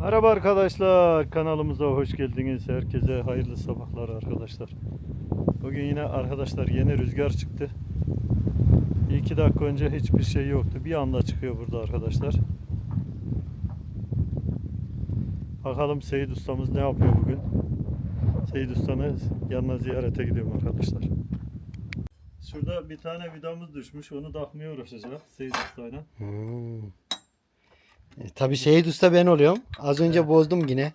Merhaba arkadaşlar kanalımıza hoş geldiniz. Herkese hayırlı sabahlar arkadaşlar. Bugün yine arkadaşlar yeni rüzgar çıktı. Bir iki dakika önce hiçbir şey yoktu. Bir anda çıkıyor burada arkadaşlar. Bakalım Seyit ustamız ne yapıyor bugün. Seyit ustanı yanına ziyarete gidiyorum arkadaşlar. Şurada bir tane vidamız düşmüş. Onu takmaya uğraşacağız Seyit ustayla. Hmm. E, tabii Şehit Usta ben oluyorum. Az önce bozdum yine.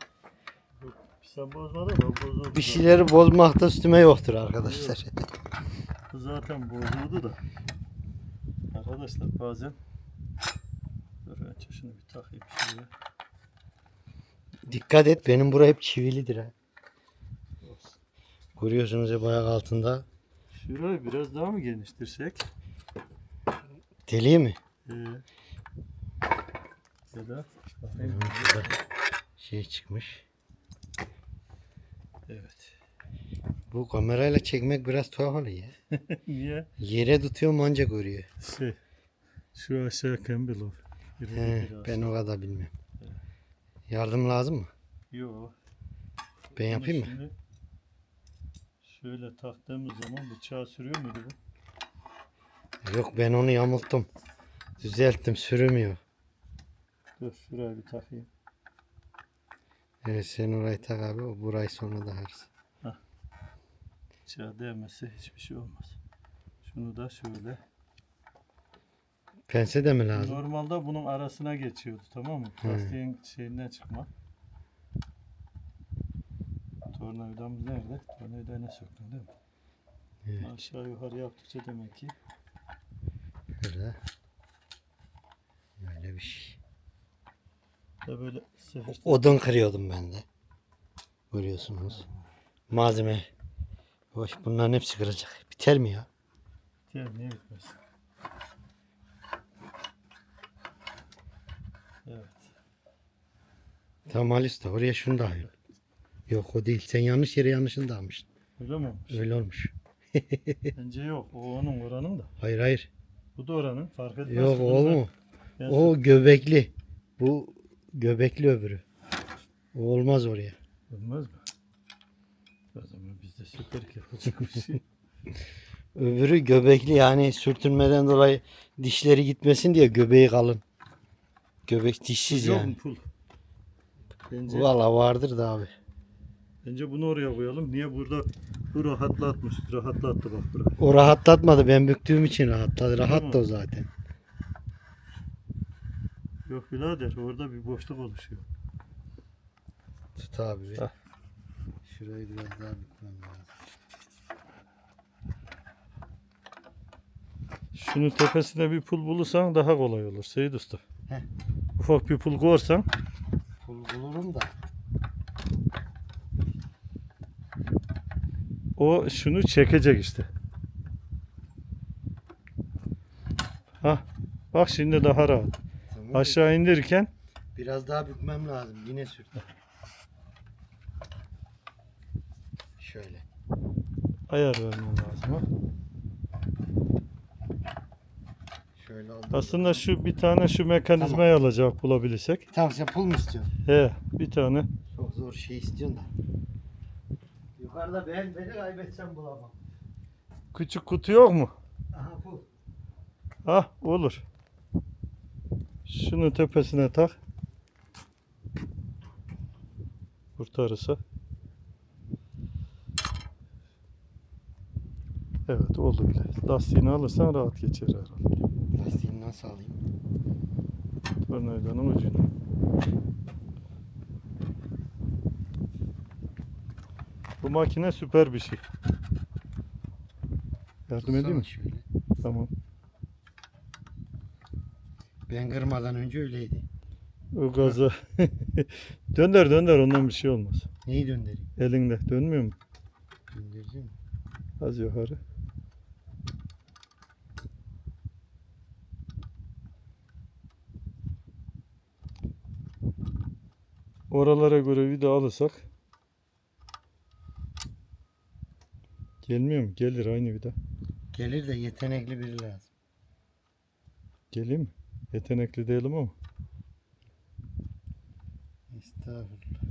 Sen bozmadın mı? Bozuldu. Bir şeyleri bozmakta üstüme yoktur arkadaşlar. Zaten bozuldu da. Arkadaşlar bazen Dur şunu bir takayım şuraya. Dikkat et benim bura hep çivilidir ha. Görüyorsunuz hep ayak altında. Şurayı biraz daha mı geniştirsek? Deli mi? Ee, ya da bakayım. Şey çıkmış. Evet. Bu kamerayla çekmek biraz tuhaf oluyor. Niye? Yere tutuyorum anca görüyor. Şey, şu aşağı kembil o. He, ben o kadar bilmiyorum. Yardım lazım mı? Yok. Ben yapayım mı? Şöyle taktığımız zaman bıçağı sürüyor muydu bu? Yok ben onu yamulttum. Düzelttim sürümüyor. Dur şuraya bir takayım. Evet sen orayı tak abi o burayı sonra takarız. Bıçağa değmezse hiçbir şey olmaz. Şunu da şöyle. Pense de mi lazım? Normalde bunun arasına geçiyordu tamam mı? Plastiğin şeyinden çıkma. Tornavidamız nerede? Tornavidayı ne söktün değil mi? Evet. Aşağı yukarı yaptıkça demek ki Şurada. Böyle bir şey. Da böyle sefer Odun kırıyordum ben de. Görüyorsunuz. Malzeme. Hoş bunların hepsi kıracak. Biter mi ya? Diğer niye bitmez? Evet. Tamam Ali Usta oraya şunu da al. Yok o değil. Sen yanlış yere yanlışını da almışsın. Öyle mi olmuş? Öyle olmuş. Bence yok. O onun oranın da. Hayır hayır. Bu da oranın. Fark etmez. Yok o mu? O göbekli. Bu göbekli öbürü. O olmaz oraya. Olmaz mı? O zaman bizde süper yapacak bir şey. Öbürü göbekli yani sürtünmeden dolayı dişleri gitmesin diye göbeği kalın. Göbek dişsiz Yok yani. mu pul? Bence, Valla vardır da abi. bence bunu oraya koyalım. Niye burada bu rahatlatmış. Rahatlattı bak bura. O rahatlatmadı. Ben büktüğüm için rahatladı. Rahat da o zaten. Yok birader orada bir boşluk oluşuyor. Tut abi. Hah. Şurayı biraz daha bükmem lazım. Şunun tepesine bir pul bulursan daha kolay olur Seyit Usta. Heh. Ufak bir pul koyarsan Pul bulurum da. o şunu çekecek işte. Ha, bak şimdi daha rahat. Tamam. Aşağı indirirken Biraz daha bükmem lazım. Yine sürt. Şöyle. ayar vermen lazım. Ha. Şöyle oldu. Aslında şu bir tane şu mekanizmayı alacak bulabilirsek. Tamam sen pul mu istiyorsun? He, bir tane. Çok zor şey istiyorsun da. Yukarıda ben beni kaybetsem bulamam. Küçük kutu yok mu? Aha pul. Ah olur. Şunu tepesine tak. Kurtarırsa. Evet oldu bile. Lastiğini alırsan rahat geçer herhalde. Lastiğini nasıl alayım? Tornavidanın ucunu. Bu makine süper bir şey. Yardım edeyim mi? Şöyle. Tamam. Ben kırmadan önce öyleydi. O gaza. dönder dönder ondan bir şey olmaz. Neyi döndüreyim? Elinde dönmüyor mu? Döndüreceğim. Az yukarı. Oralara göre vida alırsak Gelmiyor mu? Gelir aynı vida. Gelir de yetenekli biri lazım. Geleyim mi? Yetenekli değilim ama. Estağfurullah.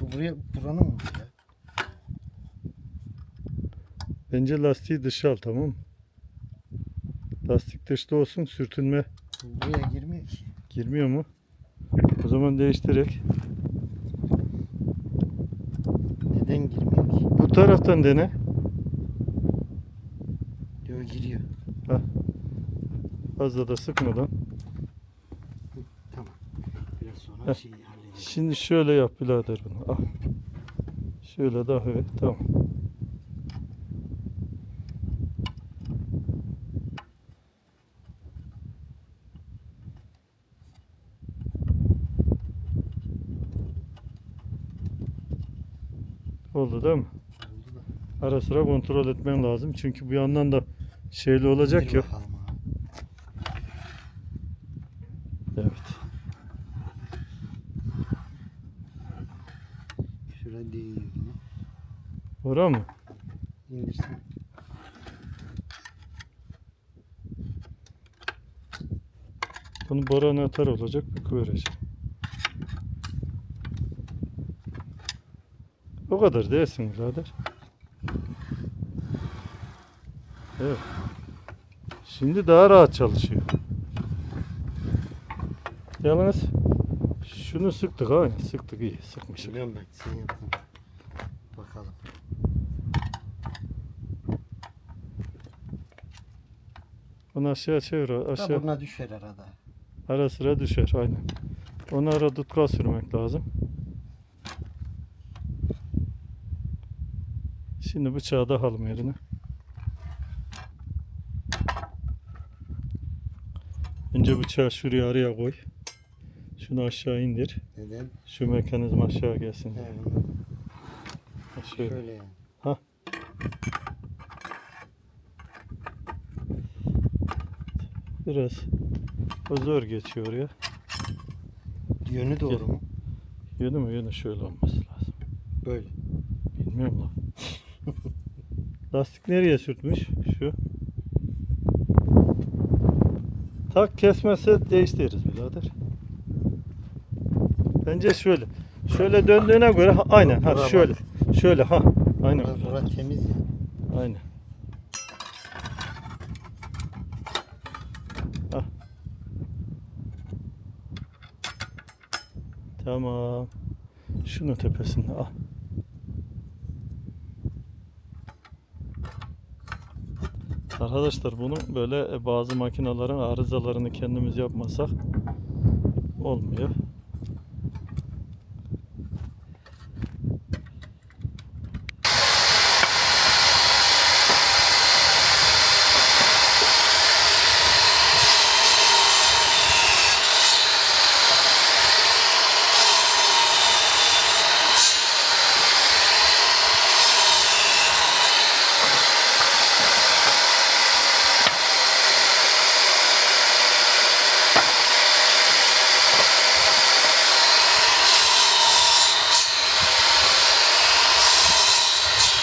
Bu buraya buranın mı ya? Bence lastiği dışa al tamam mı? Lastik dışta olsun sürtünme Bu buraya girmiyor ki. girmiyor mu? O zaman değiştirerek. Neden girmiyor ki? Bu taraftan dene. Diyor giriyor. Fazla da sıkmadan. Tamam. Biraz sonra Heh. şeyi halledeceğiz. Şimdi şöyle yap birader bunu. Al. Şöyle daha evet tamam. Oldu değil mi? Oldu da. Ara sıra kontrol etmen lazım. Çünkü bu yandan da şeyli olacak ya. Evet. Şuraya değiyor yine. Ora mı? İndirsin. Bunu boran atar olacak. Bir vereceğim. O kadar değilsin birader. Evet. Şimdi daha rahat çalışıyor. Yalnız şunu sıktık ha. Sıktık iyi. Sıkmışık. Biliyorum ben. Sen yaptın. Bakalım. Onu aşağı çevir. Da Aşağı. buna düşer arada. Ara sıra düşer. Aynen. Onu ara tutkal sürmek lazım. Şimdi bıçağı da alalım yerine. Önce bıçağı şuraya araya koy. Şunu aşağı indir. Neden? Şu mekanizma aşağı gelsin. He, Ha, Şöyle. şöyle yani. Biraz o zor geçiyor ya. Yönü doğru mu? Yönü mü? Yönü şöyle olması lazım. Böyle. Bilmiyorum lan. Lastik nereye sürtmüş? Şu. Tak kesmezse değiştiririz birader. Bence şöyle. Şöyle döndüğüne göre ha, aynen ha şöyle. Şöyle ha. Aynen. Burası, temiz ya. Aynen. Tamam. Şunun tepesinde al. Arkadaşlar bunu böyle bazı makinelerin arızalarını kendimiz yapmasak olmuyor.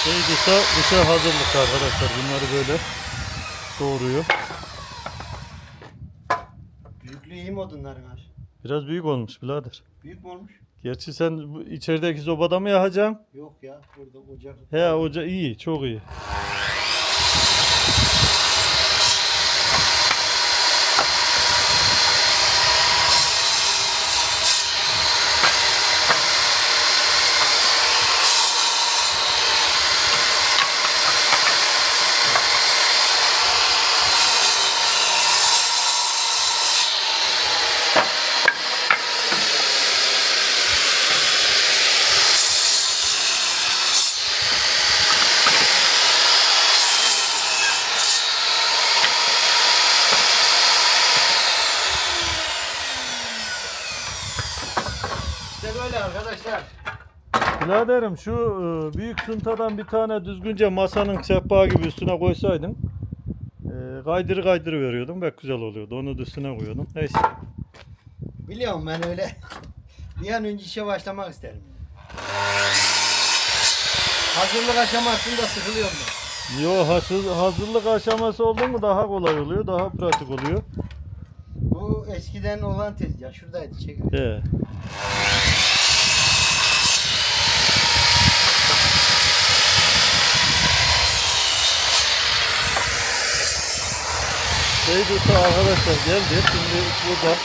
Şey dışa, dışa hazırlık arkadaşlar. Bunları böyle doğruyor. Büyüklüğü iyi mi odunların var? Biraz büyük olmuş birader. Büyük mü olmuş? Gerçi sen bu içerideki sobada mı yakacaksın? Yok ya. Burada ocak. He hoca iyi, çok iyi. İşte böyle arkadaşlar. Biraderim şu e, büyük suntadan bir tane düzgünce masanın sehpa gibi üstüne koysaydın e, kaydırı kaydırı veriyordum. Pek güzel oluyordu. Onu da üstüne koyuyordum. Neyse. Biliyorum ben öyle. bir an önce işe başlamak isterim. Hazırlık aşamasında sıkılıyorum ben. Yo hazır, hazırlık aşaması oldu mu daha kolay oluyor, daha pratik oluyor. Bu eskiden olan tezgah. Şuradaydı çek. He. Seyit Usta arkadaşlar geldi. Şimdi burada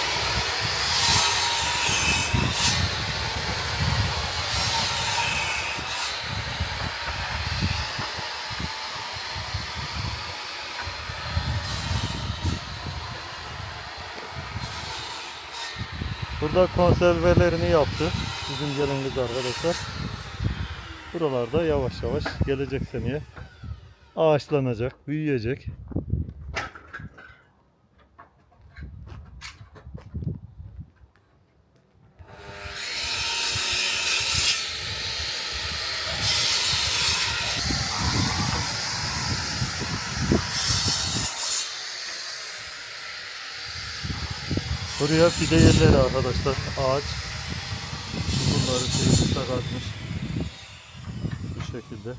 Burada konservelerini yaptı. Bizim gelen kız arkadaşlar. Buralarda yavaş yavaş gelecek seneye ağaçlanacak, büyüyecek. Buraya fide yerleri arkadaşlar. Ağaç. Bunları teyzekte katmış. Bu şekilde.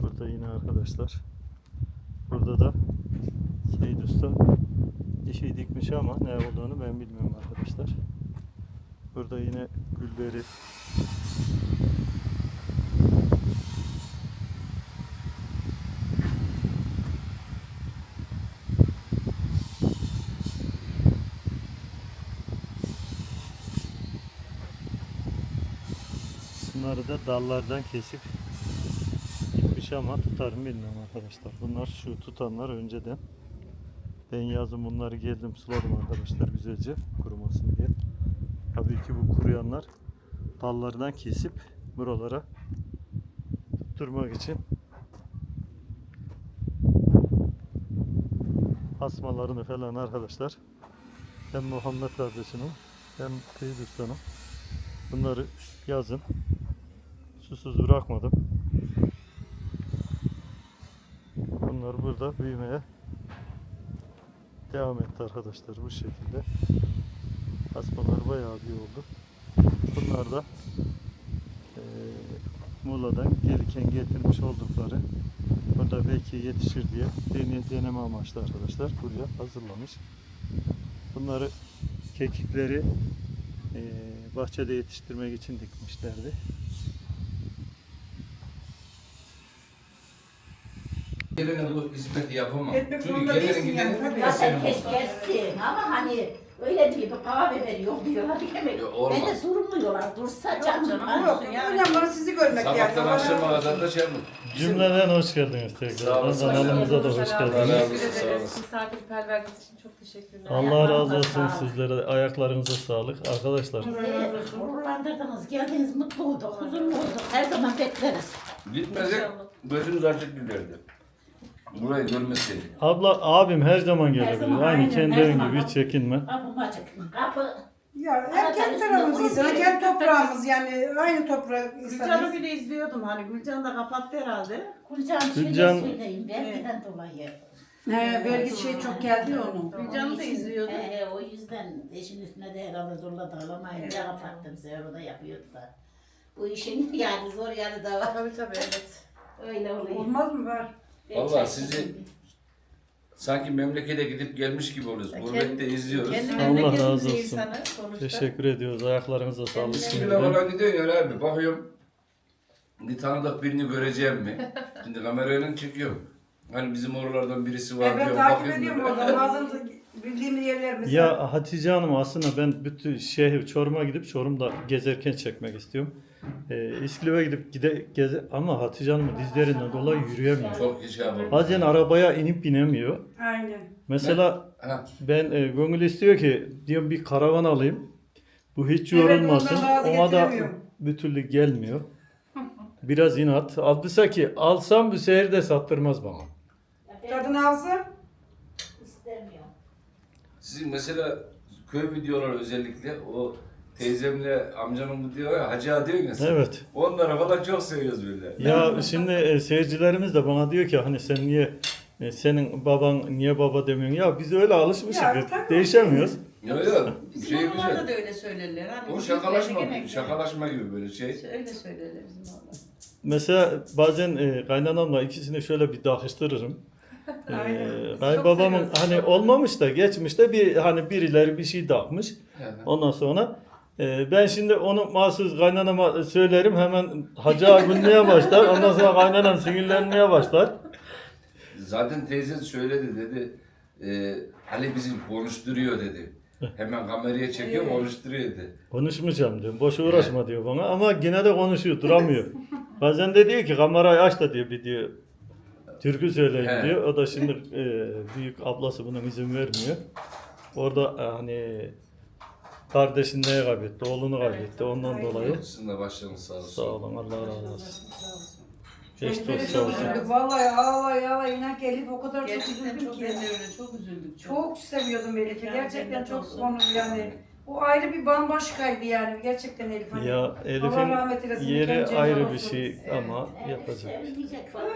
Burada yine arkadaşlar. Burada da Seyit Usta bir şey dikmiş ama ne olduğunu ben bilmiyorum arkadaşlar. Burada yine gülberi Bunları da dallardan kesip gitmiş ama tutar mı bilmiyorum arkadaşlar. Bunlar şu tutanlar önceden. Ben yazın bunları geldim suladım arkadaşlar güzelce kurumasın diye. Tabii ki bu kuruyanlar dallardan kesip buralara tutturmak için asmalarını falan arkadaşlar hem Muhammed kardeşinin hem Teyit Usta'nın bunları yazın susuz bırakmadım. Bunlar burada büyümeye devam etti arkadaşlar bu şekilde. Asmalar bayağı bir oldu. Bunlar da eee Muğla'dan gelirken getirmiş oldukları burada belki yetişir diye deney, deneme amaçlı arkadaşlar buraya hazırlamış. Bunları kekikleri eee, bahçede yetiştirmek için dikmişlerdi. Gelene bu hizmeti yapamam. Etmek Çünkü zorunda gelenin değilsin yani, gidenin tabii. de Zaten senin olsun. keşke ama hani öyle diyor bir kahve veriyor diyor hadi yemek. Yok, olmaz. Ben de durmuyorlar dursa Yok canım. canım, hani- yok. Önemli olan sizi görmek yani. Sabahtan akşama kadar da şey yapın. Cümleden hoş geldiniz Sağ tekrardan. olasın. Kanalımıza da hoş Allah geldiniz. razı olsun, Teşekkür sağ ederiz. olasın. Misafirperverliğiniz için çok teşekkürler. Allah razı olsun sizlere. Ayaklarınıza sağlık. Arkadaşlar Bizi gururlandırdınız, geldiniz, mutlu olduk, huzurlu olduk. Her zaman bekleriz. Gitmesek gözümüz açık giderdi. Burayı görmeseydik. abla abim her zaman gelebilir. zaman, Aynı aynen, kendi her evin zaman. gibi hiç çekinme. Kapım açık. Kapı. Ya hem kendi tarafımız insan, kendi toprağımız yani aynı toprak Gülcan'ı insanız. bile izliyordum hani Gülcan da kapattı herhalde. Gülcan şöyle Gülcan- söyleyeyim vergiden dolayı. He, vergi şey çok geldi ya onun. Gülcan'ı da izliyordum. He, he, o yüzden eşin üstüne de herhalde zorla dağlamayın diye kapattım. Seher o da yapıyordu da. Bu işin yani zor yanı da var. Tabii tabii evet. Öyle oluyor. Olmaz mı var? Vallahi sizi sanki memlekete gidip gelmiş gibi oluyoruz. Gurbette izliyoruz. Allah razı olsun. insanı sonuçta. Teşekkür ediyoruz. Ayaklarınıza sağlık. Şimdiden. falan gidiyorsun ya abi. Bakıyorum bir tanıdık birini göreceğim mi? Şimdi kamerayla çekiyorum. Hani bizim oralardan birisi var E, ben diyorum. takip bakıyorum ediyorum oradan. Bazen bildiğim yerler mesela. Ya Hatice Hanım aslında ben bütün şehir Çorum'a gidip Çorum'da gezerken çekmek istiyorum. Ee, İskilip'e gidip gide, geze ama Hatice Hanım dizlerinden dolayı yürüyemiyor. Çok iş yapalım. Bazen arabaya inip binemiyor. Aynen. Mesela Ha, ben e, gönül istiyor ki diyorum bir karavan alayım. Bu hiç Evet, yorulmasın. ondan bazı Ona da getiremiyorum. bir türlü gelmiyor. Biraz inat. Aldıysa ki alsam bu sefer de sattırmaz bana. Tadını alsın. Sizin mesela köy videoları özellikle o teyzemle amcamın bu diyor ya hacı ağa diyor ya sen. Evet. Onlara falan çok seviyoruz böyle. Ya şimdi e, seyircilerimiz de bana diyor ki hani sen niye e, senin baban niye baba demiyorsun? Ya biz öyle alışmışız. Ya, tabii. Değişemiyoruz. Yok yok. Bizim Şey oralarda güzel. da öyle söylerler. Hani O bizim şakalaşma, şakalaşma gibi böyle şey. Öyle söylerler bizim oralarda. Mesela bazen e, kaynanamla ikisini şöyle bir takıştırırım. E, kayınbabamın Çok hani seviyoruz. olmamış da geçmişte bir hani birileri bir şey takmış. Ondan sonra e, ben şimdi onu mahsus kaynanama söylerim hemen hacı gülmeye başlar. Ondan sonra kaynanam sinirlenmeye başlar. Zaten teyzen söyledi dedi. E, Ali bizi konuşturuyor dedi. Hemen kameraya çekiyor konuşturuyor dedi. Konuşmayacağım diyorum. Boş uğraşma diyor bana ama yine de konuşuyor duramıyor. Bazen de diyor ki kamerayı aç da diyor bir diyor. Türkü söyleyin He. diyor. O da şimdi e, büyük ablası bunun izin vermiyor. Orada e, hani kardeşini kaybetti, oğlunu kaybetti. Ondan dolayı Sizin de başlarınız sağ olsun. sağ olun Allah razı olsun. Geç Bizleri dost sağ çok olsun. üzüldük. Vallahi ağlay ağlay inan ki Elif o kadar çok Gerçekten üzüldüm çok ki. de öyle çok üzüldüm. Çok seviyordum Elif'i. Gerçekten çok olsun. onu yani. O ayrı bir bambaşkaydı yani. Gerçekten Elif. Hani. Ya Allah Elif'in rahmet eylesin, yeri mekanı ayrı cennet bir olsun. şey ama Evet, yapacak.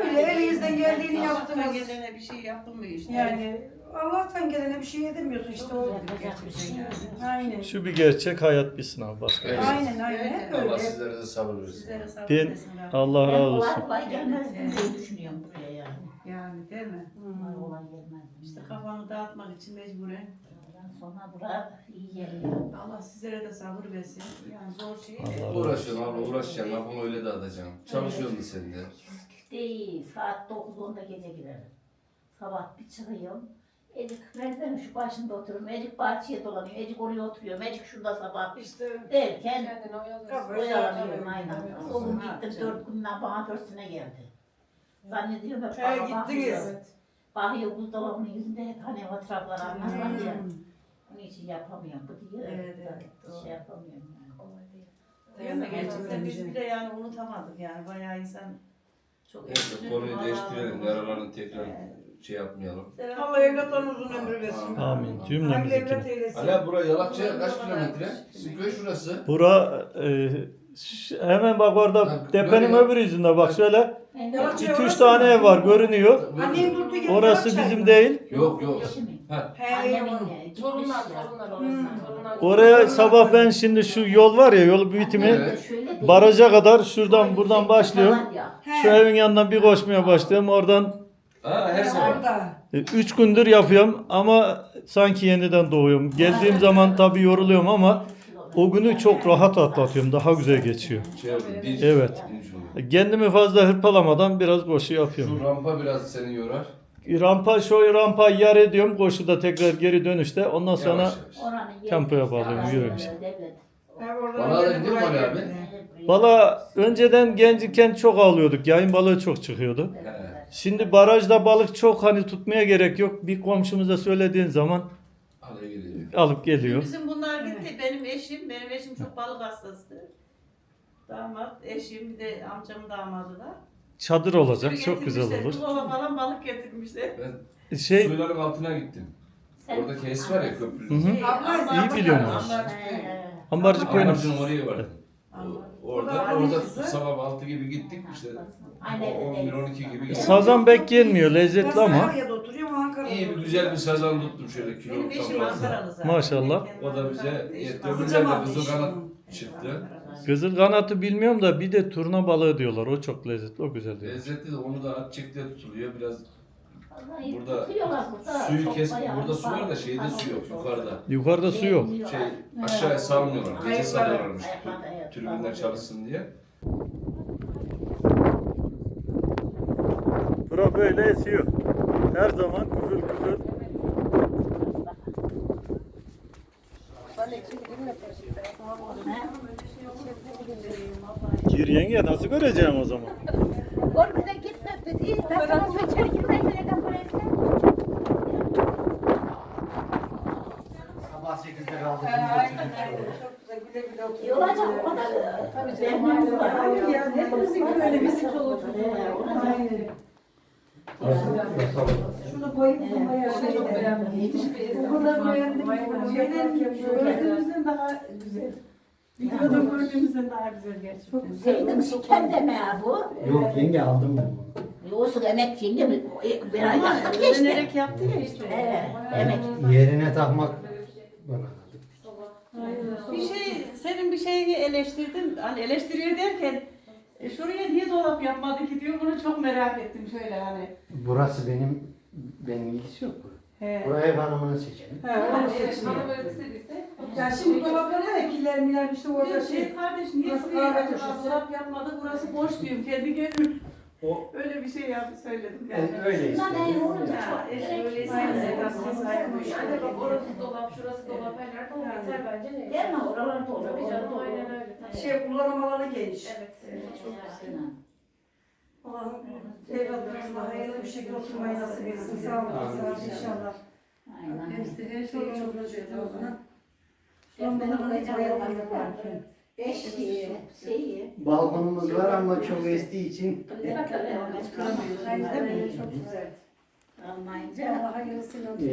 Öyle elinizden geldiğini Allah'tan yaptınız. gelene bir şey yapılmıyor işte. Yani Allah'tan gelene bir şey edemiyorsun işte o. Yapacak bir şey yok. Aynen. Şu bir gerçek hayat bir sınav başka. bir şey. Aynen aynen. Hep Allah öyle. sizlere de sabır versin. Sizlere sabır Ben versin Rabbim. Allah razı olsun. kolay gelmezdim diye düşünüyorum buraya yani. Yani değil mi? Kolay kolay gelmezdim. İşte yani. kafamı dağıtmak için mecburen. Sonra bura iyi yer yani. Allah sizlere de sabır versin. Yani zor şey. Allah razı olsun. Uğraşıyorsun abla uğraşacaksın. Lafını öyle de atacaksın. Çalışıyorsun sen de. Değil, saat 9-10'da gece girerim. Sabah bir çıkıyorum. Ecik merdivenin şu başında oturuyorum. Ecik bahçeye dolanıyor. Ecik oraya oturuyor. Ecik şurada sabah. İşte Derken Kendini oyalıyorsun. Oyalanıyorum aynen. O gün gittim dört günden bana dört sene geldi. Zannediyorum hep He, bana gittiniz. bakıyor. Bakıyor buzdolabının yüzünde hep hani fotoğraflar anlar ya. Onun için yapamıyorum. Bu diyor. Evet, evet, doğru. Şey yapamıyorum yani. Değil mi? Gerçekten biz bile yani unutamadık yani. Bayağı insan çok Neyse konuyu değiştirelim. Yaralarını tekrar şey yapmayalım. Allah evlatlarına uzun ömür versin. Amin. Cümlemizdekini. evlat eylesin. Hala buraya Yalakçı'ya kaç kilometre? Sizin köy şurası. Bura e, ş- hemen bak orada Ha, tepenin böyle- öbür yüzünde bak şöyle Yalakçı 2-3 orası tane ev var görünüyor. Annem durdu. Orası bizim değil. Yok yok. Annemin Torunlar, torunlar Hmm. orası. Torunlar. Oraya sabah ben şimdi şu yol var ya yol bitimi Evet. Şöyle değil. baraja kadar şuradan buradan başlıyorum. Falan ya. Şu evin yanından bir koşmaya başlıyorum. Oradan Ha her He, sabah. orada. 3 gündür yapıyorum ama sanki yeniden doğuyorum. Geldiğim zaman tabii yoruluyorum ama o günü çok rahat atlatıyorum. Daha güzel geçiyor. Şey dinç, Evet. dinç oluyor. Kendimi fazla hırpalamadan biraz koşu yapıyorum. Şu rampa biraz seni yorar. Rampa şu rampa yar ediyorum. Koşuda tekrar geri dönüşte. Ondan sonra Yavaş yavaş. Oranın Tempoya bağlıyorum, devlet. Bana da gidiyor mu Ali abi? geldi. Valla önceden genciken çok avlıyorduk. Yayın balığı çok çıkıyordu. He. Şimdi barajda balık çok hani tutmaya gerek yok. Bir komşumuza söylediğin zaman alıp geliyor. Bizim bunlar gitti. Benim eşim, benim eşim çok balık hastası. Damat, eşim, bir de amcamın damadı da. Çadır olacak. Çok güzel getirmişler, olur. Kulova falan balık getirmişler. Ben Şey suyların altına gittim. Sen- Orada tesis var ya Hı köprünün. hı. Abla, İyi biliyorum. He. ambarcı koyun. Amacın oraya vardım. O- Orada, Orada sabah 6 gibi gittik işte. Evde 11-12 değiliz. gibi gittik. Sazan pek yenmiyor. Lezzetli ama. Sakarya'da oturuyorum Ankara'da. İyi bir güzel bir sazan tuttum şöyle kilo Benim eşim fazla. Ankaralı zaten. Maşallah. O da bize yetti. Öbürleri de kızıl almış. kanat çıktı. Kızıl kanatı bilmiyorum da bir de turna balığı diyorlar. O çok lezzetli. O güzel diyor. Lezzetli de onu da at çekte tutuluyor. Biraz Vallahi Burada tutuyorlar burada. suyu kes. Burada su var da şeyde su yok yukarıda. Yukarıda su yok. Şey aşağıya salmıyorlar. Gece Ayakları- salıyorlarmış. ayaklarda çalışsın diye. Bura böyle esiyor. Her zaman küfür küfür. Gir yenge nasıl göreceğim o zaman? Görmeden gitme dedi. Ben sana seçer girmem nereden buraya Sabah 8'de kaldık. Çok güzel güle güle oturuyoruz. İyi olacak o kadar. Tabii canım. Hepimizin gibi öyle bir sıkı olur. Şunu koyup bu bayağı şey. Çok beğendim. O kadar beğendim. Şeyden Gördüğümüzden daha güzel. Videoda gördüğümüzden daha güzel gerçekten. Sevdim şeker deme ya bu. Yok yenge aldım ben bunu. Olsun emek yenge mi? Bir ay yaptık geçti. Öğrenerek yaptı ya işte. Evet, emek. Yerine takmak Bir şey, senin bir şeyini eleştirdin. Hani eleştiriyor derken e, şuraya niye dolap yapmadı ki diyor. Bunu çok merak ettim şöyle hani. Burası benim benim ilgisi yok. He. Buraya ev hanımını seçelim. He, onu seçiyor. Ya şimdi dolaplara ne kiler miler işte orada Şey, şey. kardeş niye Burası kahve köşesi. dolap yapmadı? Burası boş diyorum. Kendi gönlüm. O Öyle bir şey yaptı söyledim. e, öyle Bundan istedim. eşi gerek. öyleyse sevdansız hayatmış. Yani bak orası dolap, şurası dolap, her yer dolap. Yeter bence ne? Mi? Oralar dolu. Tabii canım aynen öyle. Şey kullanım alanı geniş. Evet. Çok güzel. Allah'ım evlatlarımızla hayırlı bir şekilde oturmayı nasip etsin. Sağ olun. Sağ olun. İnşallah. Aynen. Her şeyi çok güzel olsun. Beş şeyi, şeyi. Balkonumuz var ama çok estiği için. Çok güzel.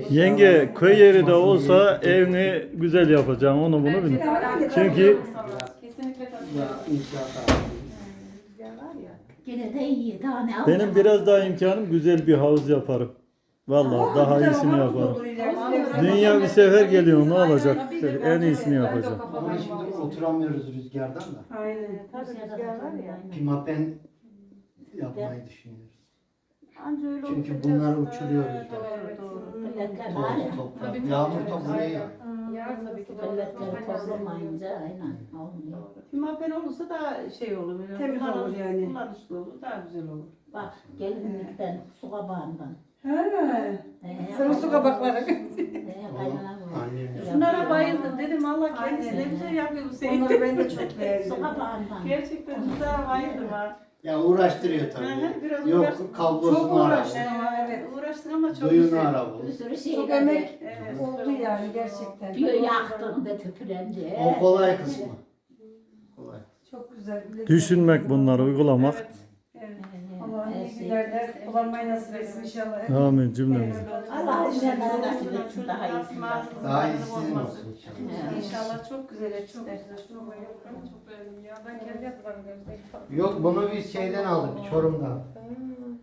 Yenge köy yeri de olsa evini güzel yapacağım onu bunu bil. Çünkü Kesinlikle inşaat gene de iyi. Daha ne benim alacağım? biraz daha imkanım güzel bir havuz yaparım. Vallahi daha iyisini yaparım. Dünya bir sefer geliyor ne olacak? En iyisini yapacağım. Ama şimdi oturamıyoruz rüzgardan da. Aynen. Tabii rüzgar var ya. Pimapen yapmayı düşünüyoruz. Anca öyle Çünkü olacak. bunları uçuruyoruz. Doğru doğru. Milletler Toz, ya. toprak. Yağmur topu buraya yağıyor. Yar tabii ki. Milletleri toplamayınca aynen olmuyor. Pimapen olursa daha şey olur. böyle Temiz kullanış- olur yani. Kullanışlı olur. Daha güzel olur. Bak gelinlikten, su kabağından. He. Ee, Senin su kabakları. Ee, kaynanam var. Annem Şunlara bayıldım dedim. Allah kendisi ne Aynen. güzel yapıyor bu. Onları ben de çok Su beğendim. kabağından. Gerçekten şunlara bayıldım ha. Ya uğraştırıyor Hı hı, tabii. biraz Yok uğraştım. Çok kablosunu ara. uğraştım ama evet. Uğraştın ama çok Duyunu güzel. ara Bir sürü şey Çok emek Evet. oldu yani gerçekten. Diyor yaktın da tüpülendi. O kolay kısmı. Kolay. Çok güzel. Düşünmek bunları uygulamak. Evet. Evet. Allah'ın Her iyi şey. günlerde kullanmayı nasip etsin inşallah. Amin cümlemize. Allah bizlere nasip etsin daha iyisini. Daha iyi sizin olsun inşallah. İnşallah çok güzel etsin. Çok beğendim ya. Ben kendi yapılarımı gördüm. Yok bunu biz şeyden aldık Çorum'dan.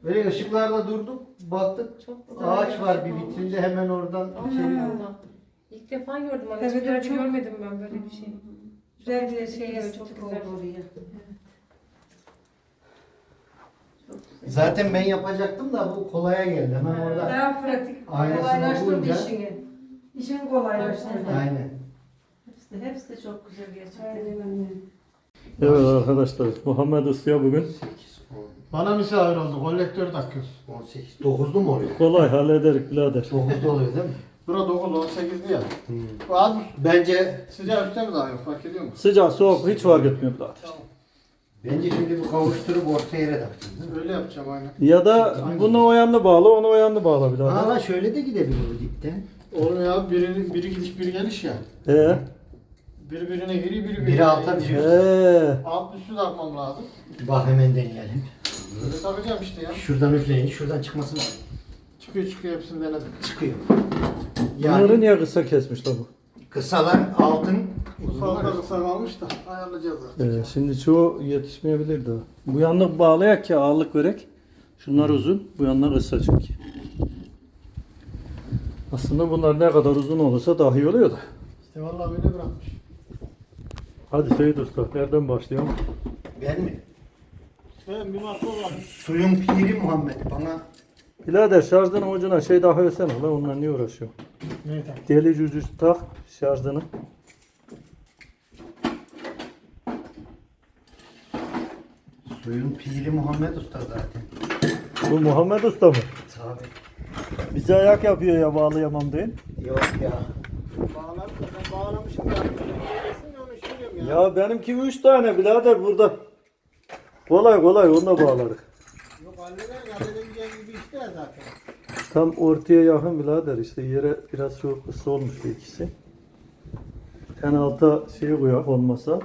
Böyle ışıklarda durduk baktık Çok güzel. ağaç var bir vitrinde hemen oradan içeri Allah. İlk defa gördüm onu. Evet, Hiçbir yerde çok- görmedim ben böyle bir şey. Güzel bir şey çok oldu oraya. Zaten ben yapacaktım da bu kolaya geldi hemen orada. Daha pratik. Kolaylaştırdı bulunca- işini. İşini kolaylaştırdı. Aynen. Hepsi de, hepsi de çok güzel gerçekten. Aynen öyle. Evet arkadaşlar Muhammed Usta'ya bugün 8, Bana misafir oldu. Kolektör takıyoruz. 10, 18, 9'lu mu oluyor? kolay hallederik birader. 9'lu oluyor değil mi? Bura 9, 18 ya. Az mı? Bence Sıcağı üstte mi daha yok? Fark ediyor mu? Sıcak soğuk hiç fark etmiyor birader. bence şimdi bu kavuşturup orta yere takacağız değil mi? Öyle yapacağım aynen. Ya da bunu o yanına bağla onu o yanına bağla birader. Hala şöyle de gidebilir bu dipten. Oğlum ya biri, biri gidiş biri geliş ya. Ee, Biri birine giriyor biri birine Biri alta giriyor. ee. Alt üstü takmam lazım. Bak hemen deneyelim. Böyle takacağım işte ya. Şuradan üfleyin, şuradan çıkması lazım. Çıkıyor çıkıyor hepsini denedim. Çıkıyor. Bunları Yani niye kısa kesmişler bu? kısalar altın, uzunlar üst. kısa kalmış da ayarlayacağız artık. Ee, şimdi çoğu yetişmeyebilir daha. Bu yanına bağlayak ki ağırlık verek. Şunlar uzun, bu yanlar kısa çünkü. Aslında bunlar ne kadar uzun olursa daha iyi oluyor da. İşte vallahi böyle bırakmış. Hadi Seyit Usta, nereden başlayalım? Ben mi? Ben bir marka var. Suyun piri Muhammed bana Birader şarjının ucuna şey daha versene lan onunla niye uğraşıyor? Neyi tak? Delici ucu tak şarjını. suyun piri Muhammed Usta zaten. Bu Muhammed Usta mı? Tabii. Bize ayak yapıyor ya bağlayamam değil. Yok ya. Bağlar ben bağlamışım ya. Ya ya. Benimki 3 tane birader burada. Kolay kolay onunla bağlarız. Yok halleder halledemeyeceğim gibi işte zaten. Tam ortaya yakın birader işte yere biraz çok ısı olmuş bu ikisi. En alta şey koyak olmasa.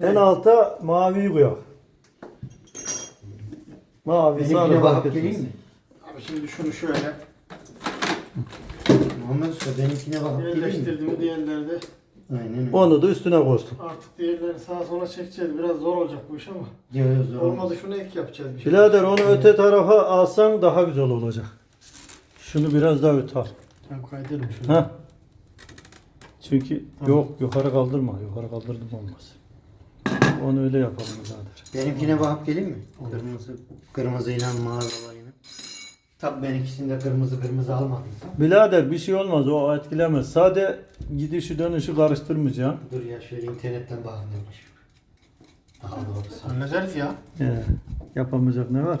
En alta maviyi koyak. Mavi sarı fark bakıp etmez. geleyim mi? Abi şimdi şunu şöyle Muhammed Usta benimkine bakıp geleyim mi? yerleştirdim diğerleri de Aynen öyle. Onu da üstüne koysun. artık diğerlerini sağa sola çekeceğiz. Biraz zor olacak bu iş ama. Diyor, zor. Olmadı şunu ek yapacağız bir şey. Birader onu öte tarafa alsan daha güzel olacak. Şunu biraz daha öte al. Tamam kaydedelim şunu. Heh. Çünkü yok yukarı kaldırma. Yukarı kaldırdım olmaz. Onu öyle yapalım birader. Benimkine bakıp geleyim mi? Kırmızı, kırmızıyla mavi olayını. Tabii ben ikisini de kırmızı kırmızı almadıysam. Birader bir şey olmaz o etkilemez. Sade gidişi dönüşü karıştırmayacağım. Dur ya şöyle internetten bakın demiş. Daha doğrusu. Hallederiz ya. Ee, yapamayacak ne var?